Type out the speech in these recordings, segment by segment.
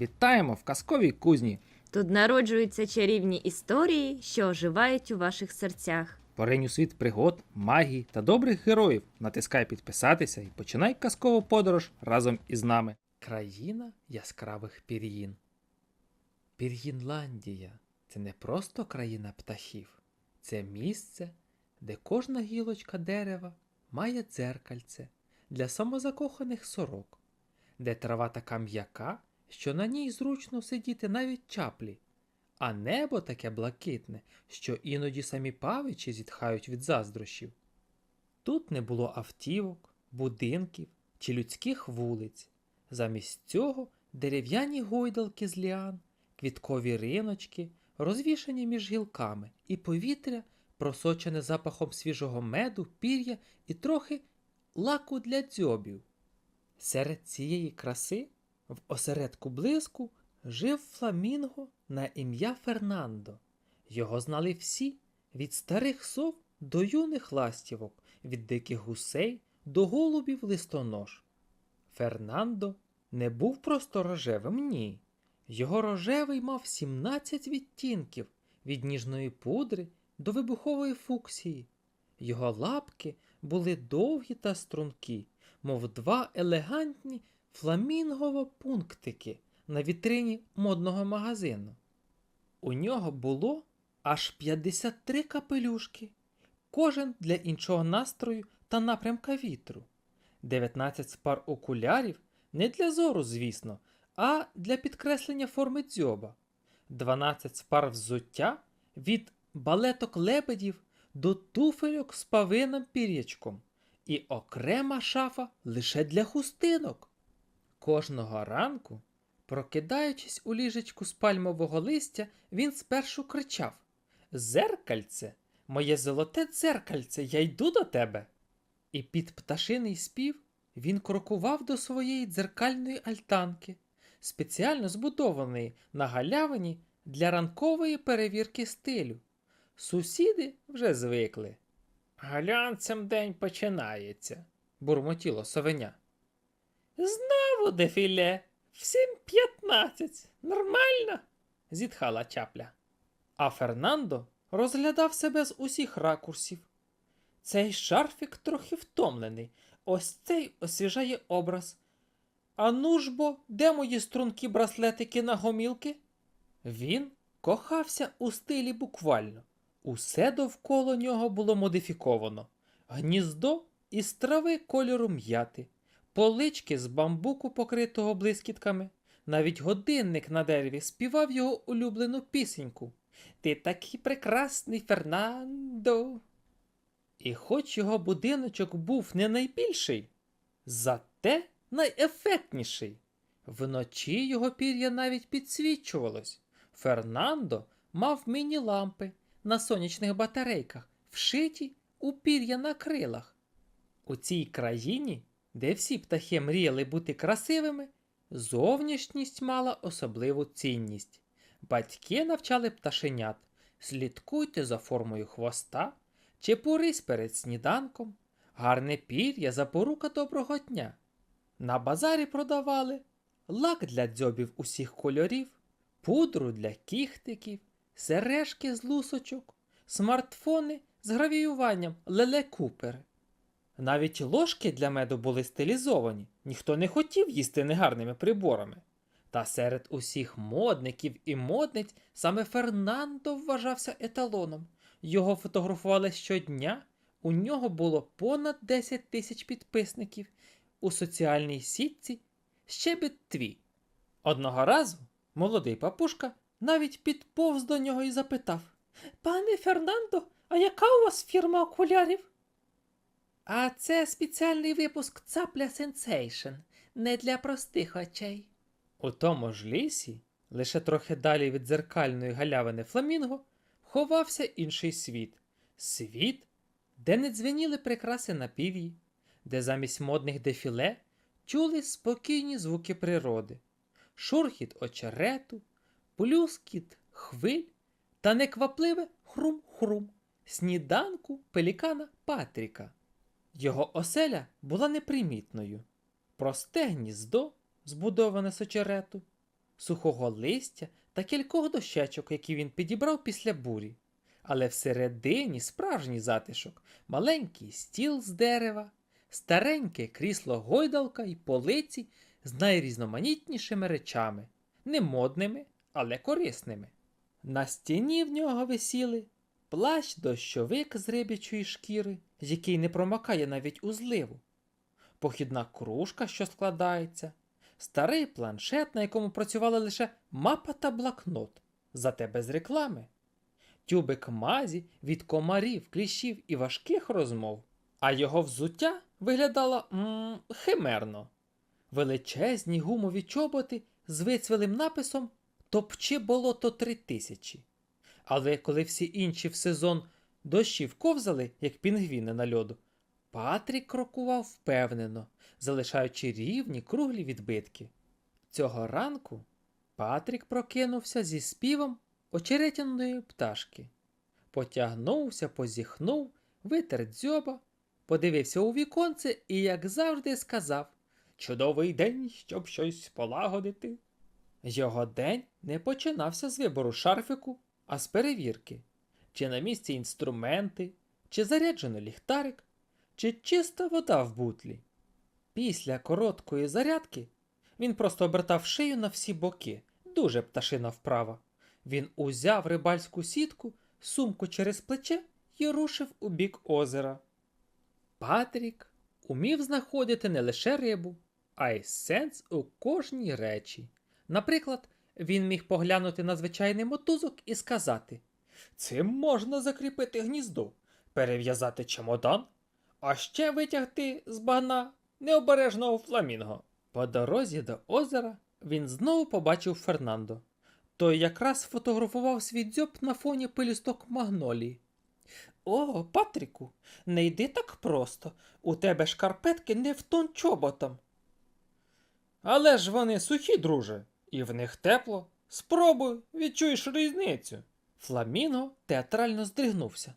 Вітаємо в казковій кузні. Тут народжуються чарівні історії, що оживають у ваших серцях. Поринь у світ пригод, магії та добрих героїв. Натискай підписатися і починай казкову подорож разом із нами. Країна яскравих пір'їн. Пір'їнландія це не просто країна птахів, це місце, де кожна гілочка дерева має дзеркальце для самозакоханих сорок, де трава така м'яка, що на ній зручно сидіти навіть чаплі, а небо таке блакитне, що іноді самі павичі зітхають від заздрощів. Тут не було автівок, будинків чи людських вулиць. Замість цього дерев'яні гойдалки з ліан, квіткові риночки, розвішані між гілками, і повітря, просочене запахом свіжого меду, пір'я і трохи лаку для дзьобів. Серед цієї краси в осередку блиску жив фламінго на ім'я Фернандо. Його знали всі від старих сов до юних ластівок, від диких гусей до голубів листонож. Фернандо не був просто рожевим, ні. Його рожевий мав 17 відтінків від ніжної пудри до вибухової фуксії. Його лапки були довгі та стрункі, мов два елегантні фламінгово пунктики на вітрині модного магазину. У нього було аж 53 капелюшки, кожен для іншого настрою та напрямка вітру, 19 пар окулярів не для зору, звісно, а для підкреслення форми дзьоба, 12 пар взуття від балеток лебедів до туфельок з павиним пір'ячком, і окрема шафа лише для хустинок. Кожного ранку, прокидаючись у ліжечку з пальмового листя, він спершу кричав Зеркальце, моє золоте дзеркальце, я йду до тебе. І під пташиний спів він крокував до своєї дзеркальної альтанки, спеціально збудованої на галявині для ранкової перевірки стилю. Сусіди вже звикли. Глянцем день починається, бурмотіло совеня. Знову дефіле. Всім п'ятнадцять. Нормально? зітхала чапля. А Фернандо розглядав себе з усіх ракурсів. Цей шарфік трохи втомлений. Ось цей освіжає образ. А ну ж бо, де мої стрункі браслетики на гомілки? Він кохався у стилі буквально. Усе довкола нього було модифіковано. Гніздо із трави кольору м'яти, полички з бамбуку, покритого блискітками. Навіть годинник на дереві співав його улюблену пісеньку. Ти такий прекрасний Фернандо. І хоч його будиночок був не найбільший, зате найефектніший. Вночі його пір'я навіть підсвічувалось. Фернандо мав міні-лампи на сонячних батарейках, вшиті у пір'я на крилах. У цій країні, де всі птахи мріяли бути красивими, зовнішність мала особливу цінність. Батьки навчали пташенят слідкуйте за формою хвоста, чепурись перед сніданком, гарне пір'я запорука доброго дня. На базарі продавали лак для дзьобів усіх кольорів, пудру для кіхтиків, сережки з лусочок, смартфони з гравіюванням Леле Купер. Навіть ложки для меду були стилізовані, ніхто не хотів їсти негарними приборами. Та серед усіх модників і модниць саме Фернандо вважався еталоном. Його фотографували щодня, у нього було понад 10 тисяч підписників у соціальній сітці щебет твій. Одного разу молодий папушка навіть підповз до нього і запитав: Пане Фернандо, а яка у вас фірма окулярів? А це спеціальний випуск цапля Сенсейшн, не для простих очей. У тому ж лісі, лише трохи далі від дзеркальної галявини Фламінго, ховався інший світ. Світ, де не дзвеніли прикраси на пів'ї, де замість модних дефіле чули спокійні звуки природи, шурхіт очерету, плюскіт хвиль та неквапливе хрум-хрум сніданку пелікана Патріка. Його оселя була непримітною. Просте гніздо, збудоване з очерету, сухого листя та кількох дощечок, які він підібрав після бурі. Але всередині справжній затишок, маленький стіл з дерева, стареньке крісло гойдалка і полиці з найрізноманітнішими речами, не модними, але корисними. На стіні в нього висіли плащ дощовик з рибячої шкіри, який не промакає навіть у зливу, похідна кружка, що складається, старий планшет, на якому працювали лише мапа та блокнот, зате без реклами, тюбик мазі від комарів, кліщів і важких розмов, а його взуття виглядало м- химерно. Величезні гумові чоботи з вицвілим написом Топчи болото 3000. Але коли всі інші в сезон дощів ковзали, як пінгвіни на льоду, Патрік крокував впевнено, залишаючи рівні круглі відбитки. Цього ранку Патрік прокинувся зі співом очеретяної пташки. Потягнувся, позіхнув, витер дзьоба, подивився у віконце і, як завжди, сказав Чудовий день, щоб щось полагодити. Його день не починався з вибору шарфику, а з перевірки, чи на місці інструменти, чи заряджено ліхтарик, чи чиста вода в бутлі. Після короткої зарядки він просто обертав шию на всі боки, дуже пташина вправа. Він узяв рибальську сітку, сумку через плече і рушив у бік озера. Патрік умів знаходити не лише рибу, а й сенс у кожній речі. Наприклад, він міг поглянути на звичайний мотузок і сказати: Цим можна закріпити гніздо, перев'язати чемодан, а ще витягти з багна необережного фламінго. По дорозі до озера він знову побачив Фернандо. Той якраз фотографував свій дзьоб на фоні пилюсток магнолії. О, Патріку, не йди так просто. У тебе шкарпетки не в тон чоботом. Але ж вони сухі, друже, і в них тепло. Спробуй, відчуєш різницю. Фламінго театрально здригнувся.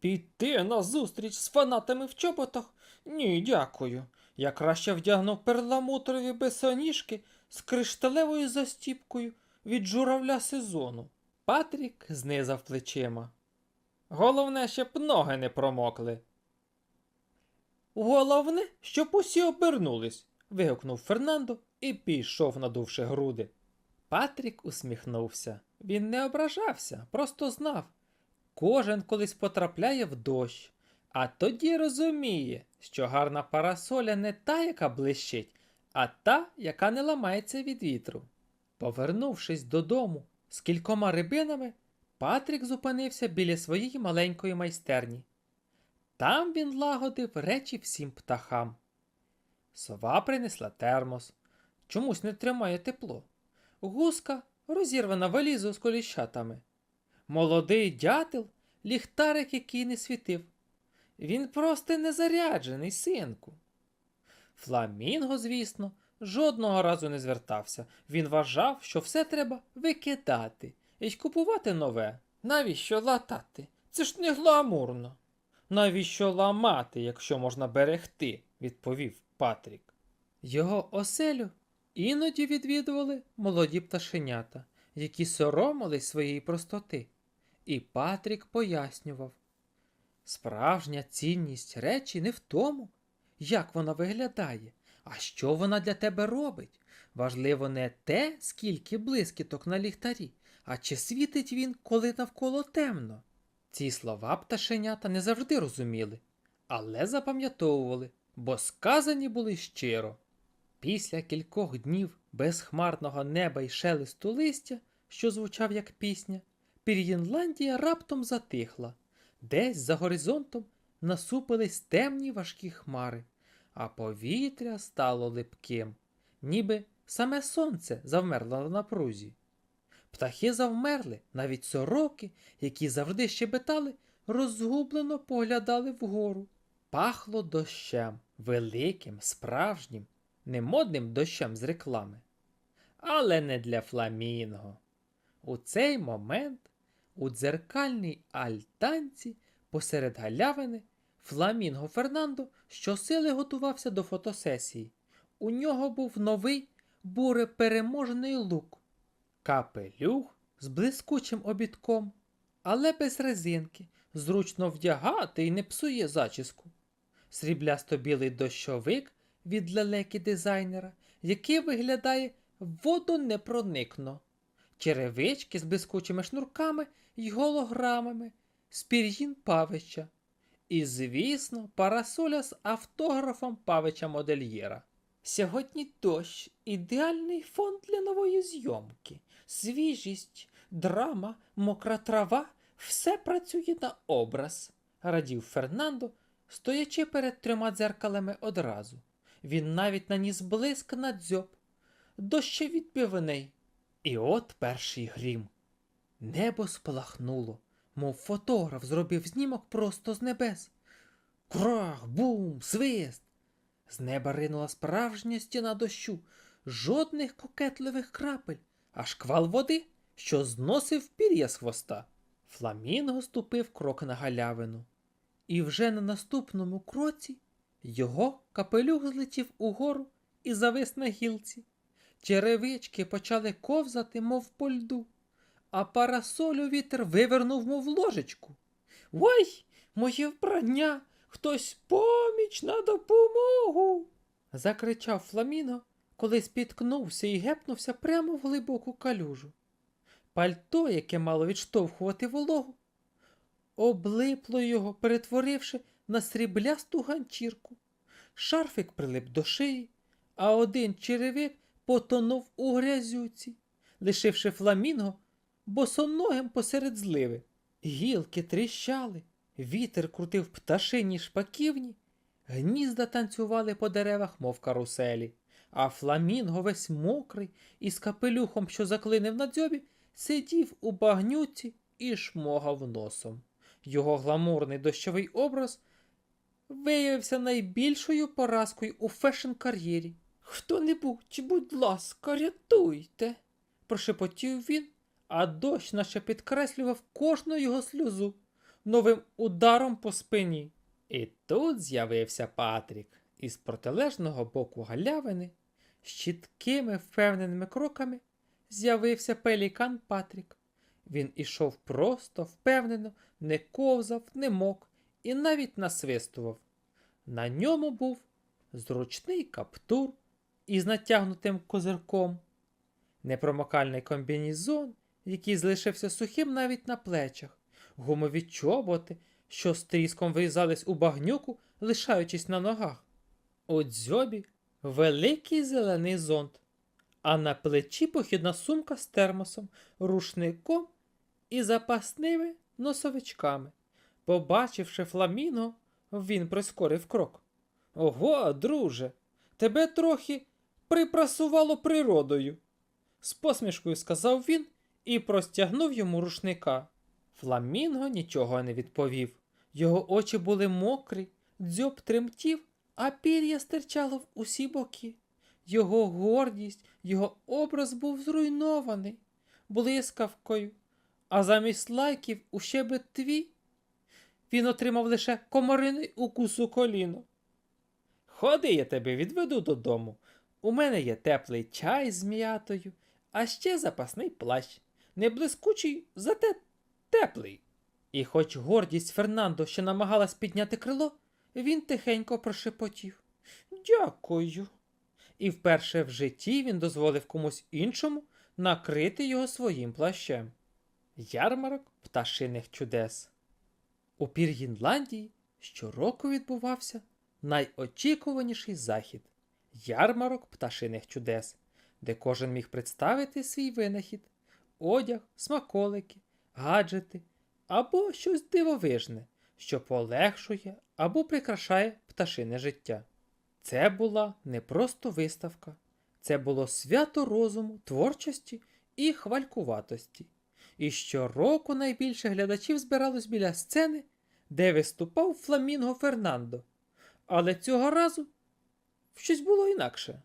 Піти на зустріч з фанатами в чоботах? Ні, дякую. Я краще вдягну перламутрові бесоніжки з кришталевою застіпкою від журавля сезону. Патрік знизав плечима. Головне, щоб ноги не промокли. Головне, щоб усі обернулись, вигукнув Фернандо і пішов, надувши груди. Патрік усміхнувся. Він не ображався, просто знав. Кожен колись потрапляє в дощ, а тоді розуміє, що гарна парасоля не та, яка блищить, а та, яка не ламається від вітру. Повернувшись додому з кількома рибинами, Патрік зупинився біля своєї маленької майстерні. Там він лагодив речі всім птахам. Сова принесла термос, чомусь не тримає тепло. Гуска розірвана валізу з коліщатами. Молодий дятел ліхтарик, який не світив. Він просто не заряджений, синку. Фламінго, звісно, жодного разу не звертався. Він вважав, що все треба викидати і купувати нове. Навіщо латати? Це ж не гламурно. Навіщо ламати, якщо можна берегти, відповів Патрік. Його оселю іноді відвідували молоді пташенята, які соромились своєї простоти. І Патрік пояснював: справжня цінність речі не в тому, як вона виглядає, а що вона для тебе робить. Важливо не те, скільки блискіток на ліхтарі, а чи світить він, коли навколо темно. Ці слова пташенята не завжди розуміли, але запам'ятовували, бо сказані були щиро. Після кількох днів безхмарного неба й шелесту листя, що звучав як пісня, Пір'їнландія раптом затихла. Десь за горизонтом насупились темні важкі хмари, а повітря стало липким, ніби саме сонце завмерло на напрузі. Птахи завмерли, навіть сороки, які завжди щебетали, розгублено поглядали вгору. Пахло дощем, великим, справжнім, немодним дощем з реклами. Але не для фламінго. У цей момент у дзеркальній альтанці посеред галявини Фламінго Фернандо щосили готувався до фотосесії. У нього був новий бурепереможний лук Капелюх з блискучим обідком, але без резинки, зручно вдягати і не псує зачіску. Сріблясто-білий дощовик від лелеки дизайнера, який виглядає водонепроникно. Черевички з блискучими шнурками й голограмами, з пір'їн Павича. І, звісно, парасоля з автографом Павича модельєра. Сьогодні дощ ідеальний фон для нової зйомки. Свіжість, драма, мокра трава все працює на образ, радів Фернандо, стоячи перед трьома дзеркалами одразу. Він навіть наніс блиск на дзьоб, дощ відбивний. І от перший грім. Небо спалахнуло, мов фотограф зробив знімок просто з небес. Крах, бум, свист. З неба ринула справжня стіна дощу, жодних кокетливих крапель, а шквал води, що зносив пір'я з хвоста. Фламінго ступив крок на галявину, і вже на наступному кроці його капелюх злетів угору і завис на гілці. Черевички почали ковзати, мов по льду, а парасолю вітер вивернув, мов ложечку. Ой, моє вбрання! Хтось поміч на допомогу. закричав Фламіно, коли спіткнувся і гепнувся прямо в глибоку калюжу. Пальто, яке мало відштовхувати вологу, облипло його, перетворивши на сріблясту ганчірку. Шарфик прилип до шиї, а один черевик потонув у грязюці, лишивши фламінго босоногим посеред зливи. Гілки тріщали, вітер крутив пташині шпаківні, гнізда танцювали по деревах, мов каруселі, а фламінго весь мокрий і з капелюхом, що заклинив на дзьобі, сидів у багнюці і шмогав носом. Його гламурний дощовий образ виявився найбільшою поразкою у фешн-кар'єрі. Хто-небудь, будь ласка, рятуйте, прошепотів він, а дощ наче підкреслював кожну його сльозу новим ударом по спині. І тут з'явився Патрік із протилежного боку галявини, з чіткими впевненими кроками з'явився пелікан Патрік. Він ішов просто, впевнено, не ковзав, не мок і навіть насвистував. На ньому був зручний каптур із натягнутим козирком, непромокальний комбінізон, який залишився сухим навіть на плечах, гумові чоботи, що з тріском врізались у багнюку, лишаючись на ногах. У дзьобі великий зелений зонт, а на плечі похідна сумка з термосом, рушником і запасними носовичками. Побачивши фламінго, він прискорив крок. Ого, друже, тебе трохи припрасувало природою, з посмішкою сказав він і простягнув йому рушника. Фламінго нічого не відповів. Його очі були мокрі, дзьоб тремтів, а пір'я стирчало в усі боки. Його гордість, його образ був зруйнований блискавкою, а замість лайків у щебетві він отримав лише комариний укус у коліно. Ходи, я тебе відведу додому. У мене є теплий чай з м'ятою, а ще запасний плащ. Не блискучий, зате теплий. І хоч гордість Фернандо ще намагалась підняти крило, він тихенько прошепотів. Дякую. І вперше в житті він дозволив комусь іншому накрити його своїм плащем. Ярмарок пташиних чудес. У Пір'їнландії щороку відбувався найочікуваніший захід ярмарок пташиних чудес, де кожен міг представити свій винахід, одяг, смаколики, гаджети або щось дивовижне, що полегшує або прикрашає пташине життя. Це була не просто виставка, це було свято розуму, творчості і хвалькуватості. І щороку найбільше глядачів збиралось біля сцени, де виступав Фламінго Фернандо. Але цього разу щось було інакше.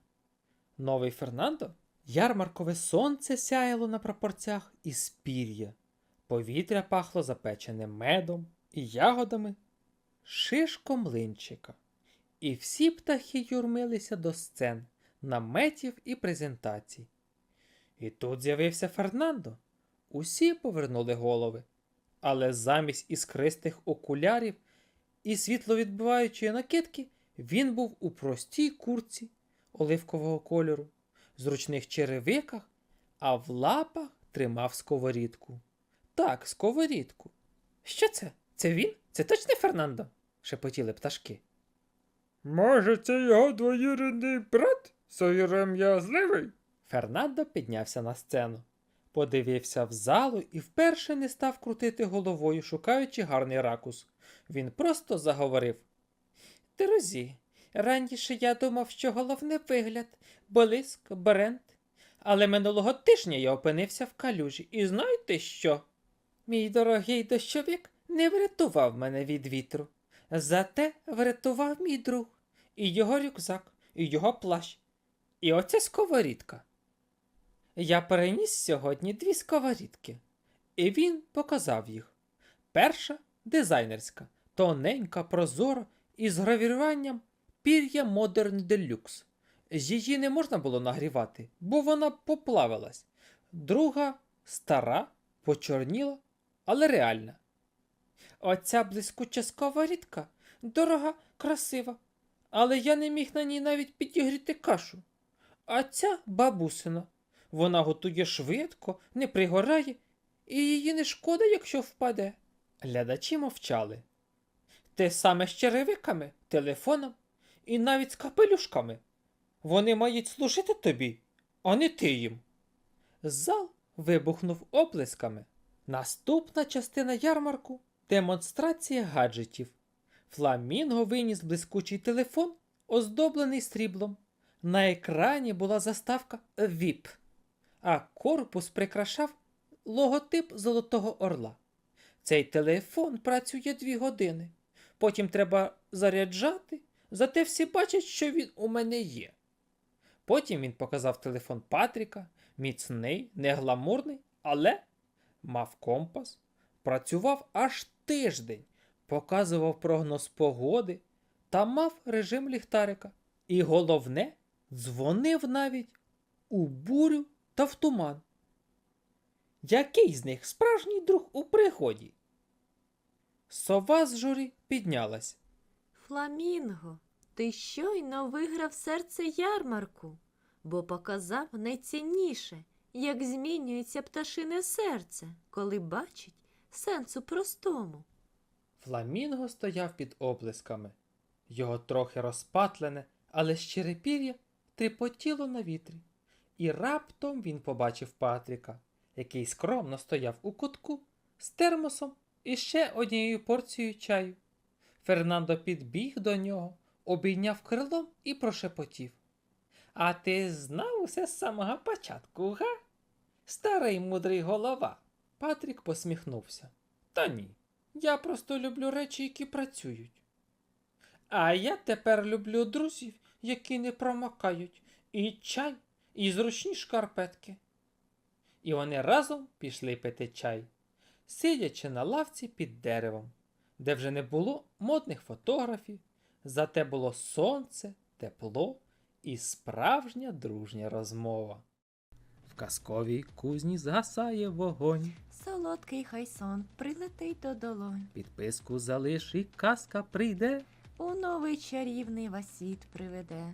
Новий Фернандо ярмаркове сонце сяяло на прапорцях із пір'я. Повітря пахло запеченим медом і ягодами, шишком линчика. І всі птахи юрмилися до сцен, наметів і презентацій. І тут з'явився Фернандо. Усі повернули голови, але замість іскристих окулярів і світловідбиваючої накидки він був у простій курці оливкового кольору, зручних черевиках, а в лапах тримав сковорідку. Так, сковорідку. Що це? Це він? Це точно Фернандо? шепотіли пташки. Може, це його двоюрідний брат сором'язливий? Фернандо піднявся на сцену, подивився в залу і вперше не став крутити головою, шукаючи гарний ракус. Він просто заговорив. Друзі, раніше я думав, що головне вигляд, блиск, бренд. Але минулого тижня я опинився в калюжі, і знаєте що? Мій дорогий дощовик не врятував мене від вітру. Зате врятував мій друг, і його рюкзак, і його плащ, і оця сковорідка. Я переніс сьогодні дві сковорідки, і він показав їх. Перша дизайнерська, тоненька, прозора, із гравіруванням пір'я Modern Deluxe. Її не можна було нагрівати, бо вона поплавилась. Друга стара, почорніла, але реальна. Оця блискуча сковорідка дорога, красива, але я не міг на ній навіть підігріти кашу. А ця бабусина. Вона готує швидко, не пригорає, і її не шкода, якщо впаде. Глядачі мовчали. Те саме з черевиками, телефоном і навіть з капелюшками. Вони мають служити тобі, а не ти їм. Зал вибухнув оплесками. Наступна частина ярмарку демонстрація гаджетів. Фламінго виніс блискучий телефон, оздоблений сріблом. На екрані була заставка VIP, а корпус прикрашав логотип Золотого Орла. Цей телефон працює дві години. Потім треба заряджати, зате всі бачать, що він у мене є. Потім він показав телефон Патріка, міцний, негламурний, але мав компас, працював аж тиждень, показував прогноз погоди та мав режим ліхтарика. І головне, дзвонив навіть у бурю та в туман. Який з них справжній друг у пригоді? Сова з журі піднялась. Фламінго, ти щойно виграв серце ярмарку, бо показав найцінніше, як змінюється пташине серце, коли бачить сенс у простому. Фламінго стояв під оплесками. Його трохи розпатлене, але щире пір'я тріпотіло на вітрі. І раптом він побачив Патріка, який скромно стояв у кутку з термосом і ще однією порцією чаю. Фернандо підбіг до нього, обійняв крилом і прошепотів. А ти знав усе з самого початку, га? Старий мудрий голова. Патрік посміхнувся. Та ні. Я просто люблю речі, які працюють. А я тепер люблю друзів, які не промокають, і чай, і зручні шкарпетки. І вони разом пішли пити чай, сидячи на лавці під деревом, де вже не було модних фотографів, зате було сонце, тепло і справжня дружня розмова. В казковій кузні згасає вогонь. Солодкий хай сон прилетить до долонь, Підписку залиш і казка прийде. у новий чарівний васіт приведе.